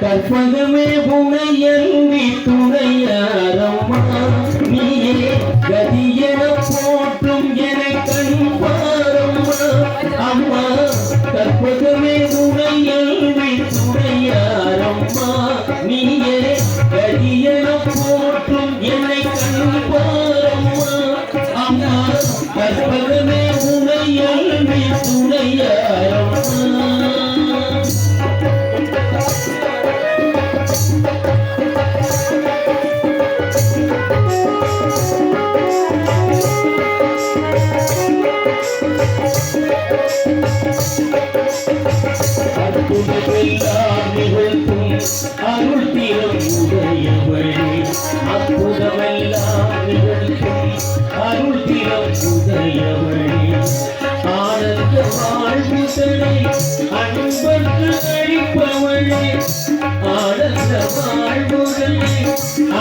கற்பகமே உனையல்வி துணையாரம்மா. நீயே கதியன போற்றும் என கண்பாரம்மா. அம்மா கற்பகமே உனையல்வி துணையாரம்மா. நீயே கதியன போற்றும் என கண்பாரம்மா. அம்மா கற்பகமே உனையல்வி துணையாரம்மா. அற்புதமெல்லாம் நிகழ்த்தும் அருள் தீரம் உதயவழி அற்புதமெல்லாம் நிகழ்த்தும் அருள் தீரம் உதயவழி ஆனந்த வாழ்வுகளை அன்பர்க்கு அளிப்பவழி ஆனந்த வாழ்வுகளை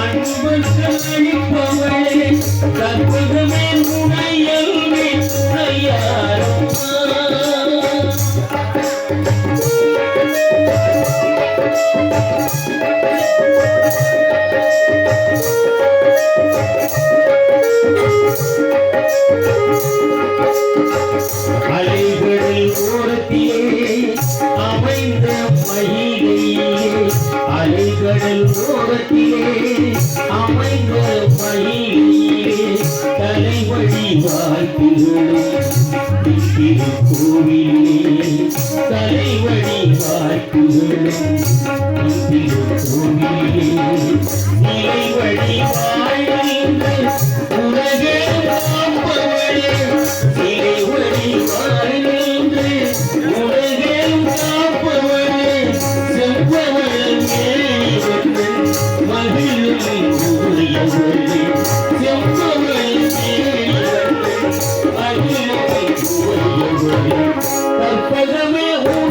அன்பர்க்கு அளிப்பவழி கற்பகமே அலைகளில் ஓரத்திலே அமைந்த மயிலே தலைவழி வாழ்த்துகளும் திருக்கோவிலே தலைவழி வாழ்த்துகளும் Il faut jamais.